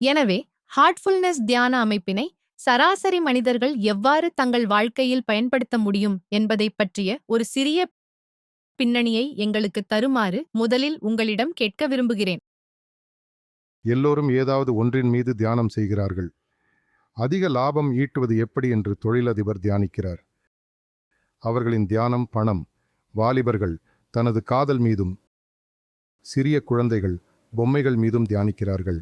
எனவே ஹார்ட்ஃபுல்னஸ் தியான அமைப்பினை சராசரி மனிதர்கள் எவ்வாறு தங்கள் வாழ்க்கையில் பயன்படுத்த முடியும் என்பதைப் பற்றிய ஒரு சிறிய பின்னணியை எங்களுக்கு தருமாறு முதலில் உங்களிடம் கேட்க விரும்புகிறேன். எல்லோரும் ஏதாவது ஒன்றின் மீது தியானம் செய்கிறார்கள். அதிக லாபம் ஈட்டுவது எப்படி என்று தொழிலதிபர் தியானிக்கிறார். அவர்களின் தியானம் பணம் வாலிபர்கள் தனது காதல் மீதும் சிறிய குழந்தைகள் பொம்மைகள் மீதும் தியானிக்கிறார்கள்.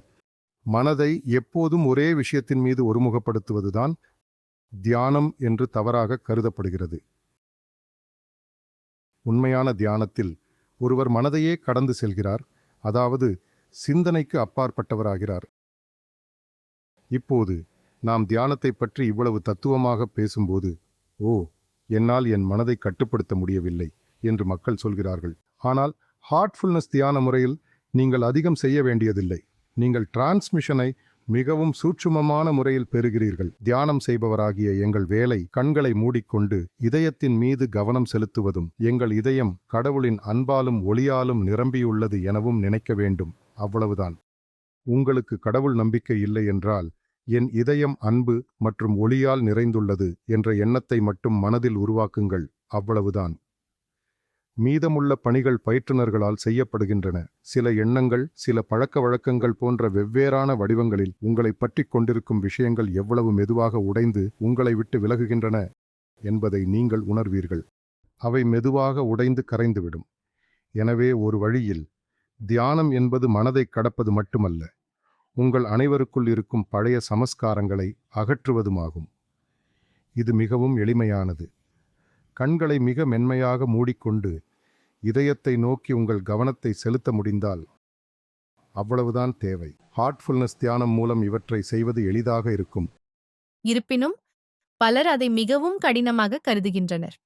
மனதை எப்போதும் ஒரே விஷயத்தின் மீது ஒருமுகப்படுத்துவதுதான் தியானம் என்று தவறாக கருதப்படுகிறது. உண்மையான தியானத்தில் ஒருவர் மனதையே கடந்து செல்கிறார் அதாவது சிந்தனைக்கு அப்பாற்பட்டவராகிறார். இப்போது நாம் தியானத்தை பற்றி இவ்வளவு தத்துவமாக பேசும்போது ஓ என்னால் என் மனதை கட்டுப்படுத்த முடியவில்லை என்று மக்கள் சொல்கிறார்கள். ஆனால் ஹார்ட்ஃபுல்னஸ் தியான முறையில் நீங்கள் அதிகம் செய்ய வேண்டியதில்லை. நீங்கள் டிரான்ஸ்மிஷனை மிகவும் சூட்சுமமான முறையில் பெறுகிறீர்கள். தியானம் செய்பவராகிய எங்கள் வேலை கண்களை மூடிக்கொண்டு இதயத்தின் மீது கவனம் செலுத்துவதும் எங்கள் இதயம் கடவுளின் அன்பாலும் ஒளியாலும் நிரம்பியுள்ளது எனவும் நினைக்க வேண்டும். அவ்வளவுதான். உங்களுக்கு கடவுள் நம்பிக்கை இல்லை என்றால் என் இதயம் அன்பு மற்றும் ஒளியால் நிறைந்துள்ளது என்ற எண்ணத்தை மட்டும் மனதில் உருவாக்குங்கள். அவ்வளவுதான். மீதமுள்ள பணிகள் பயிற்றுனர்களால் செய்யப்படுகின்றன. சில எண்ணங்கள் சில பழக்க வழக்கங்கள் போன்ற வெவ்வேறான வடிவங்களில் உங்களை பற்றி கொண்டிருக்கும் விஷயங்கள் எவ்வளவு மெதுவாக உடைந்து உங்களை விட்டு விலகுகின்றன என்பதை நீங்கள் உணர்வீர்கள். அவை மெதுவாக உடைந்து கரைந்துவிடும். எனவே ஒரு வழியில் தியானம் என்பது மனதை கடப்பது மட்டுமல்ல உங்கள் அனைவருக்குள் இருக்கும் பழைய சமஸ்காரங்களை அகற்றுவதுமாகும். இது மிகவும் எளிமையானது. கண்களை மிக மென்மையாக மூடிக்கொண்டு இதயத்தை நோக்கி உங்கள் கவனத்தை செலுத்த முடிந்தால் அவ்வளவுதான் தேவை. ஹார்ட்ஃபுல்னஸ் தியானம் மூலம் இவற்றை செய்வது எளிதாக இருக்கும். இருப்பினும் பலர் அதை மிகவும் கடினமாக கருதுகின்றனர்.